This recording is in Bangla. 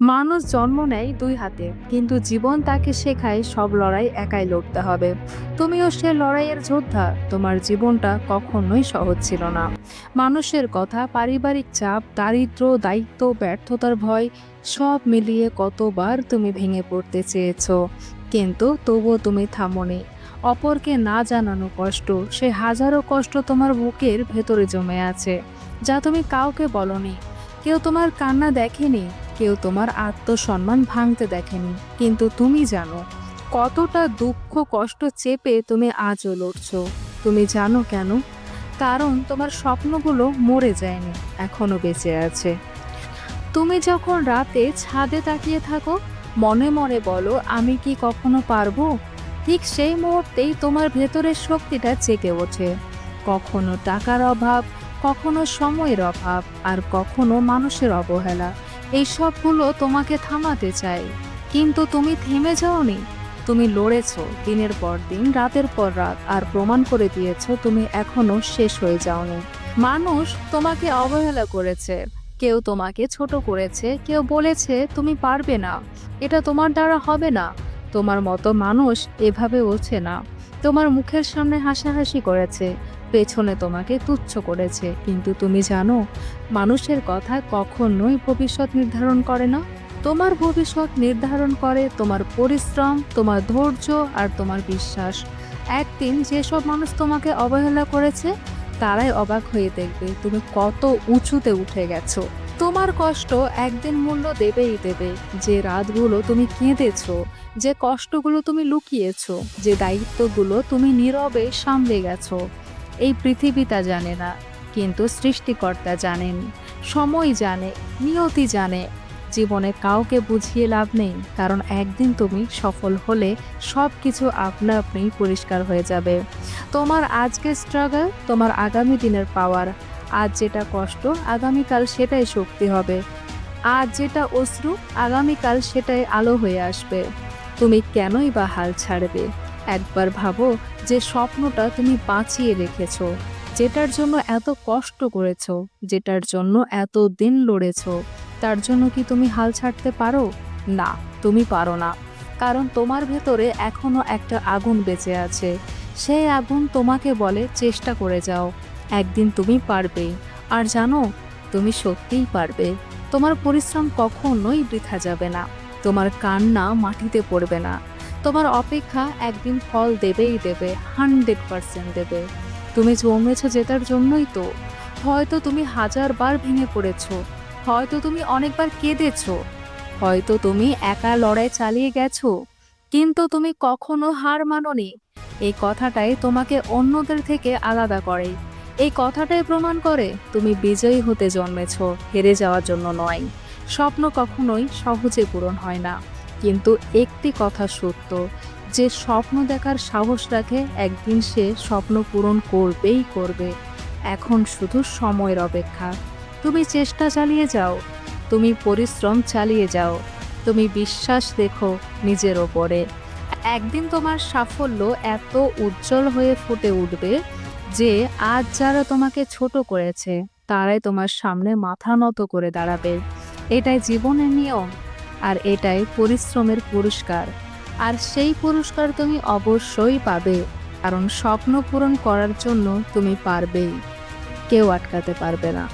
মানুষ জন্ম নেয় দুই হাতে, কিন্তু জীবন তাকে শেখায় সব লড়াই একাই লড়তে হবে। তুমিও সে লড়াইয়ের যোদ্ধা, তোমার জীবনটা কখনোই সহজ ছিল না। মানুষের কথা, পারিবারিক চাপ, দারিদ্র, দায়িত্ব, ব্যর্থতার ভয়, সব মিলিয়ে কতবার তুমি ভেঙে পড়তে চেয়েছো। কিন্তু তবুও তুমি থামোনি অপরকে না জানানো কষ্ট, সে হাজারো কষ্ট তোমার বুকের ভেতরে জমে আছে, যা তুমি কাউকে বলনি। কেউ তোমার কান্না দেখেনি কেউ তোমার আত্মসম্মান ভাঙতে দেখেনি। কিন্তু তুমি জানো, কতটা দুঃখ কষ্ট চেপে তুমি আজও লড়ছো। তুমি জানো কেন? কারণ তোমার স্বপ্নগুলো মরে যায়নি, এখনও বেঁচে আছে। তুমি যখন রাতে ছাদে তাকিয়ে থাকো, মনে মনে বলো, আমি কি কখনো পারব? ঠিক সেই মুহূর্তেই তোমার ভেতরের শক্তিটা জেগে ওঠে। কখনো টাকার অভাব, কখনো সময়ের অভাব, আর কখনো মানুষের অবহেলা। এই সবগুলো তোমাকে থামাতে চাই। কিন্তু তুমি থেমে যাওনি। তুমি লড়েছো দিনের পর দিন, রাতের পর রাত, আর প্রমাণ করে দিয়েছ তুমি এখনও শেষ হয়ে যাওনি। মানুষ তোমাকে অবহেলা করেছে। কেউ তোমাকে ছোট করেছে, কেউ বলেছে তুমি পারবে না। এটা তোমার দ্বারা হবে না। তোমার মতো মানুষ এভাবে ওঠে না। তোমার মুখের সামনে হাসাহাসি করেছে। পেছনে তোমাকে তুচ্ছ করেছে। কিন্তু তুমি জানো, মানুষের কথা কখনোই ভবিষ্যৎ নির্ধারণ করে না। তোমার ভবিষ্যৎ নির্ধারণ করে তোমার পরিশ্রম, তোমার ধৈর্য আর তোমার বিশ্বাস। একদিন যেসব মানুষ তোমাকে অবহেলা করেছে, তারাই অবাক হয়ে দেখবে তুমি কত উঁচুতে উঠে গেছো। তোমার কষ্ট একদিন মূল্য দেবেই দেবে। যে রাতগুলো তুমি কেঁদেছো, যে কষ্টগুলো তুমি লুকিয়েছো, যে দায়িত্বগুলো তুমি নীরবে সামলে গেছো এই পৃথিবীটা জানে না, কিন্তু সৃষ্টিকর্তা জানেন সময় জানে, নিয়তি জানে। জীবনে কাউকে বুঝিয়ে লাভ নেই, কারণ একদিন তুমি সফল হলে সব কিছু আপনা আপনি পরিষ্কার হয়ে যাবে। তোমার আজকের স্ট্রাগল তোমার আগামী দিনের পাওয়ার আজ যেটা কষ্ট, আগামীকাল সেটাই শক্তি হবে। আজ যেটা অশ্রু, আগামীকাল সেটাই আলো হয়ে আসবে। তুমি কেনই বা হাল ছাড়বে? একবার ভাবো যে স্বপ্নটা তুমি বাঁচিয়ে রেখেছো, যেটার জন্য এত কষ্ট করেছ, যেটার জন্য এত দিন লড়েছো। তার জন্য কি তুমি হাল ছাড়তে পারো? না, তুমি পারো না। কারণ তোমার ভেতরে এখনও একটা আগুন বেঁচে আছে। সেই আগুন তোমাকে বলে, চেষ্টা করে যাও। একদিন তুমি পারবে আর জানো, তুমি সত্যিই পারবে। তোমার পরিশ্রম কখনোই বৃথা যাবে না। তোমার কান্না মাটিতে পড়বে না। তোমার অপেক্ষা একদিন ফল দেবেই দেবে, হান্ড্রেড পার্সেন্ট দেবে। তুমি জন্মেছ জেতার জন্যই তো। হয়তো তুমি হাজার বার ভেঙে পড়েছ। হয়তো তুমি অনেকবার কেঁদেছ। হয়তো তুমি একা লড়াই চালিয়ে গেছো। কিন্তু তুমি কখনো হার মাননি। এই কথাটাই তোমাকে অন্যদের থেকে আলাদা করে। এই কথাটাই প্রমাণ করে তুমি বিজয়ী হতে জন্মেছ, হেরে যাওয়ার জন্য নয়। স্বপ্ন কখনোই সহজে পূরণ হয় না। কিন্তু একটি কথা সত্য, যে স্বপ্ন দেখার সাহস রাখে একদিন সে স্বপ্ন পূরণ করবেই করবে। এখন শুধু সময়ের অপেক্ষা। তুমি চেষ্টা চালিয়ে যাও। তুমি পরিশ্রম চালিয়ে যাও। তুমি বিশ্বাস দেখো নিজের ওপরে। একদিন তোমার সাফল্য এত উজ্জ্বল হয়ে ফুটে উঠবে যে আজ যারা তোমাকে ছোট করেছে, তারাই তোমার সামনে মাথা নত করে দাঁড়াবে। এটাই জীবনের নিয়ম। আর এটাই পরিশ্রমের পুরস্কার। আর সেই পুরস্কার তুমি অবশ্যই পাবে, কারণ স্বপ্ন পূরণ করার জন্য তুমি পারবেই। কেউ আটকাতে পারবে না।